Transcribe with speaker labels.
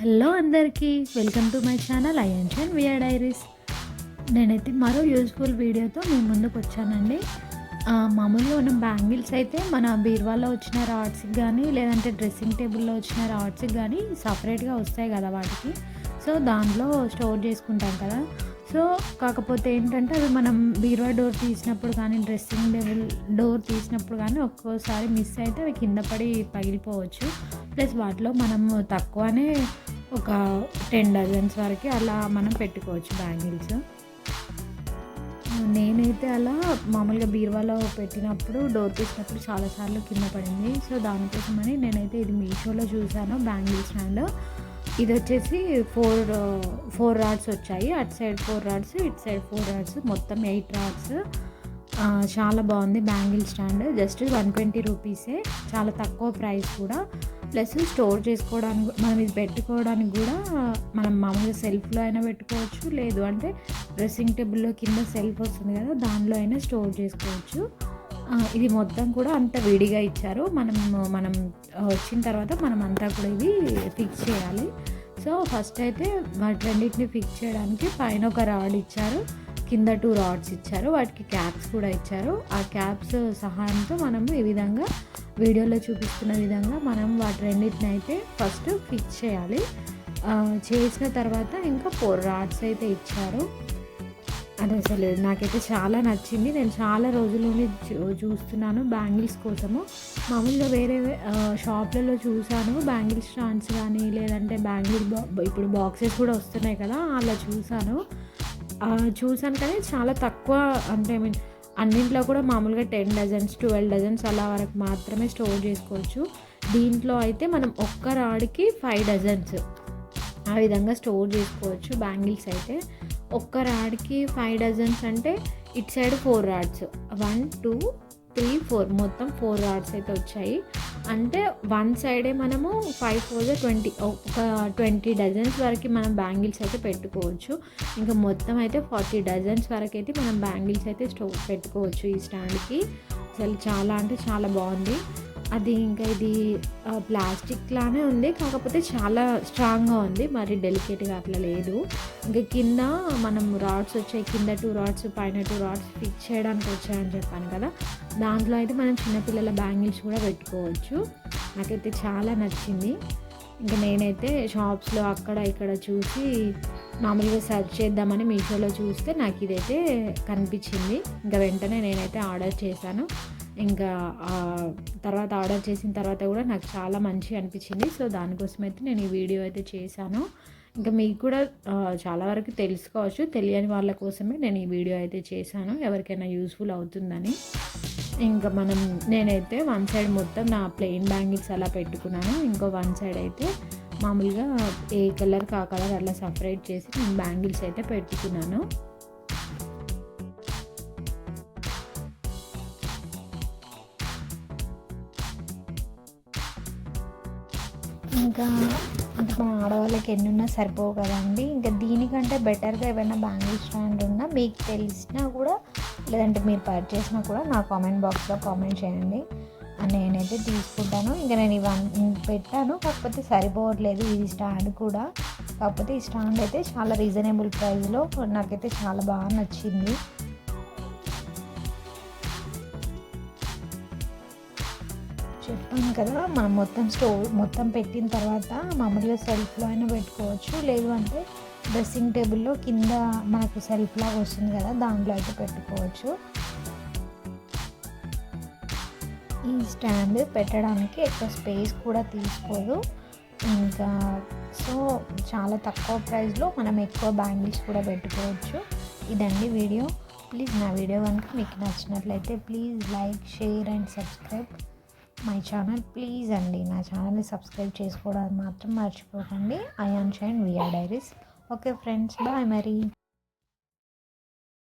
Speaker 1: Hello అందరికీ welcome to my channel. And V R diaries నేనైతే మరో యూస్ఫుల్ వీడియోతో మీ ముందుకు వచ్చానండి. మామూలుగా ఉన్న బ్యాంగిల్స్ అయితే మన బీర్వాలో వచ్చిన రాడ్స్కి కానీ లేదంటే డ్రెస్సింగ్ టేబుల్లో వచ్చిన రాడ్స్కి కానీ సపరేట్గా వస్తాయి కదా వాటికి. సో దాంట్లో స్టోర్ చేసుకుంటాం కదా. సో కాకపోతే ఏంటంటే అవి మనం బీరువా డోర్ తీసినప్పుడు కానీ డ్రెస్సింగ్ టేబుల్ డోర్ తీసినప్పుడు కానీ ఒక్కోసారి మిస్ అయితే అవి కింద పడి పగిలిపోవచ్చు. ప్లస్ వాటిలో మనం తక్కువనే ఒక టెన్ డజన్స్ వరకు అలా మనం పెట్టుకోవచ్చు బ్యాంగిల్స్. నేనైతే అలా మామూలుగా బీరువాలో పెట్టినప్పుడు డోర్ తీసినప్పుడు చాలాసార్లు కింద పడింది. సో దానికోసమని నేనైతే ఇది మీషోలో చూశాను బ్యాంగిల్ స్టాండ్. ఇది వచ్చేసి ఫోర్ ఫోర్ రాడ్స్ వచ్చాయి. అటు సైడ్ ఫోర్ రాడ్స్ ఇటు సైడ్ ఫోర్ రాడ్స్ మొత్తం ఎయిట్ రాడ్స్. చాలా బాగుంది bangle stand. Just one twenty రూపీసే. చాలా తక్కువ ప్రైస్ కూడా. ప్లస్ స్టోర్ చేసుకోవడానికి మనం ఇది పెట్టుకోవడానికి కూడా మనం మామూలుగా సెల్ఫ్లో అయినా పెట్టుకోవచ్చు. లేదు అంటే డ్రెస్సింగ్ టేబుల్లో కింద సెల్ఫ్ వస్తుంది కదా దానిలో అయినా స్టోర్ చేసుకోవచ్చు. ఇది మొత్తం కూడా అంత విడిగా ఇచ్చారు. మనం మనం వచ్చిన తర్వాత మనం అంతా కూడా ఇది ఫిక్స్ చేయాలి. సో ఫస్ట్ అయితే వాటి రెండింటిని ఫిక్స్ చేయడానికి పైన ఒక రాడ్ ఇచ్చారు. కింద టూ రాడ్స్ ఇచ్చారు. వాటికి క్యాప్స్ కూడా ఇచ్చారు. ఆ క్యాప్స్ సహాయంతో మనము ఈ విధంగా వీడియోలో చూపిస్తున్న విధంగా మనం వాటి రెండింటిని అయితే ఫస్ట్ ఫిక్స్ చేయాలి. చేసిన తర్వాత ఇంకా ఫోర్ రాడ్స్ అయితే ఇచ్చారు. అది అసలు నాకైతే చాలా నచ్చింది. నేను చాలా రోజుల్లోనే చూ- చూస్తున్నాను బ్యాంగిల్స్ కోసము. మామూలుగా వేరే షాప్లలో చూశాను. బ్యాంగిల్ స్టాండ్స్ కానీ లేదంటే బ్యాంగిల్ బా- ఇప్పుడు బాక్సెస్ కూడా వస్తున్నాయి కదా అలా చూశాను. చూశాను చూసాను కానీ చాలా తక్కువ అంటే ఐ మీన్ అన్నింట్లో కూడా మామూలుగా టెన్ డజన్స్ ట్వెల్వ్ డజన్స్ అలా వరకు మాత్రమే స్టోర్ చేసుకోవచ్చు. దీంట్లో అయితే మనం ఒక్క రాడికి ఫైవ్ డజన్స్ ఆ విధంగా స్టోర్ చేసుకోవచ్చు బ్యాంగిల్స్ అయితే. ఒక్క రాడ్కి ఫైవ్ డజన్స్ అంటే it side four rods. One two three four. మొత్తం ఫోర్ రాడ్స్ అయితే వచ్చాయి. అంటే వన్ సైడే మనము ఫైవ్ ఫోర్ ట్వంటీ ఒక ట్వంటీ డజన్స్ వరకు మనం బ్యాంగిల్స్ అయితే పెట్టుకోవచ్చు. ఇంకా మొత్తం అయితే ఫార్టీ డజన్స్ వరకు అయితే మనం బ్యాంగిల్స్ అయితే స్టో పెట్టుకోవచ్చు ఈ స్టాండ్కి. అసలు చాలా అంటే చాలా బాగుంది. అది ఇంకా ఇది ప్లాస్టిక్ లానే ఉంది. కాకపోతే చాలా స్ట్రాంగ్గా ఉంది. మరి డెలికేట్గా అట్లా లేదు. ఇంకా కింద మనం రాడ్స్ వచ్చాయి. కింద టూ రాడ్స్ పైన టూ రాడ్స్ ఫిక్స్ చేయడానికి వచ్చాయని చెప్పాను కదా. దాంట్లో అయితే మనం చిన్నపిల్లల బ్యాంగిల్స్ కూడా పెట్టుకోవచ్చు. నాకైతే చాలా నచ్చింది. ఇంకా నేనైతే షాప్స్లో అక్కడ ఇక్కడ చూసి మామూలుగా సెర్చ్ చేద్దామని మీషోలో చూస్తే నాకు ఇదైతే కనిపించింది. ఇంకా వెంటనే నేనైతే ఆర్డర్ చేశాను. ఇంకా తర్వాత ఆర్డర్ చేసిన తర్వాత కూడా నాకు చాలా మంచి అనిపించింది. సో దానికోసం అయితే నేను ఈ వీడియో అయితే చేశాను. ఇంకా మీకు కూడా చాలా వరకు తెలుసుకోవచ్చు. తెలియని వాళ్ళ కోసమే నేను ఈ వీడియో అయితే చేశాను. ఎవరికైనా యూస్ఫుల్ అవుతుందని. ఇంకా మనం నేనైతే వన్ సైడ్ మొత్తం నా ప్లెయిన్ బ్యాంగిల్స్ అలా పెట్టుకున్నాను. ఇంకో వన్ సైడ్ అయితే మామూలుగా ఏ కలర్కి ఆ కలర్ అలా సపరేట్ చేసి నేను బ్యాంగిల్స్ అయితే పెట్టుకున్నాను. ఇంకా అంటే మా ఆడవాళ్ళకి ఎన్ని ఉన్నా సరిపోవు కదండి. ఇంకా దీనికంటే బెటర్గా ఏమైనా బ్యాంగిల్ స్టాండ్ ఉన్నా మీకు తెలిసినా కూడా లేదంటే మీరు పర్చేసినా కూడా నా కామెంట్ బాక్స్లో కామెంట్ చేయండి. అని నేనైతే తీసుకుంటాను. ఇంకా నేను ఇవన్నీ పెట్టాను. కాకపోతే సరిపోవట్లేదు ఇది స్టాండ్ కూడా. కాకపోతే ఈ స్టాండ్ అయితే చాలా రీజనబుల్ ప్రైస్లో నాకైతే చాలా బాగా నచ్చింది. చెప్పాను కదా? మనం మొత్తం స్టోర్ మొత్తం పెట్టిన తర్వాత మామూలుగా సెల్ఫ్లో అయినా పెట్టుకోవచ్చు. లేదు అంటే డ్రెస్సింగ్ టేబుల్లో కింద మనకు సెల్ఫ్ లాగా వస్తుంది కదా దాంట్లో అయితే పెట్టుకోవచ్చు. ఈ స్టాండ్ పెట్టడానికి ఎక్కువ స్పేస్ కూడా తీసుకోదు. ఇంకా సో చాలా తక్కువ ప్రైస్లో మనం ఎక్కువ బ్యాంగిల్స్ కూడా పెట్టుకోవచ్చు. ఇదండి వీడియో. ప్లీజ్ నా వీడియో కనుక మీకు నచ్చినట్లయితే please like share and subscribe. My channel please అండి నా ఛానల్ని సబ్స్క్రైబ్ చేసుకోవడానికి మాత్రం మర్చిపోకండి. I on shine V R diaries okay friends bye మరి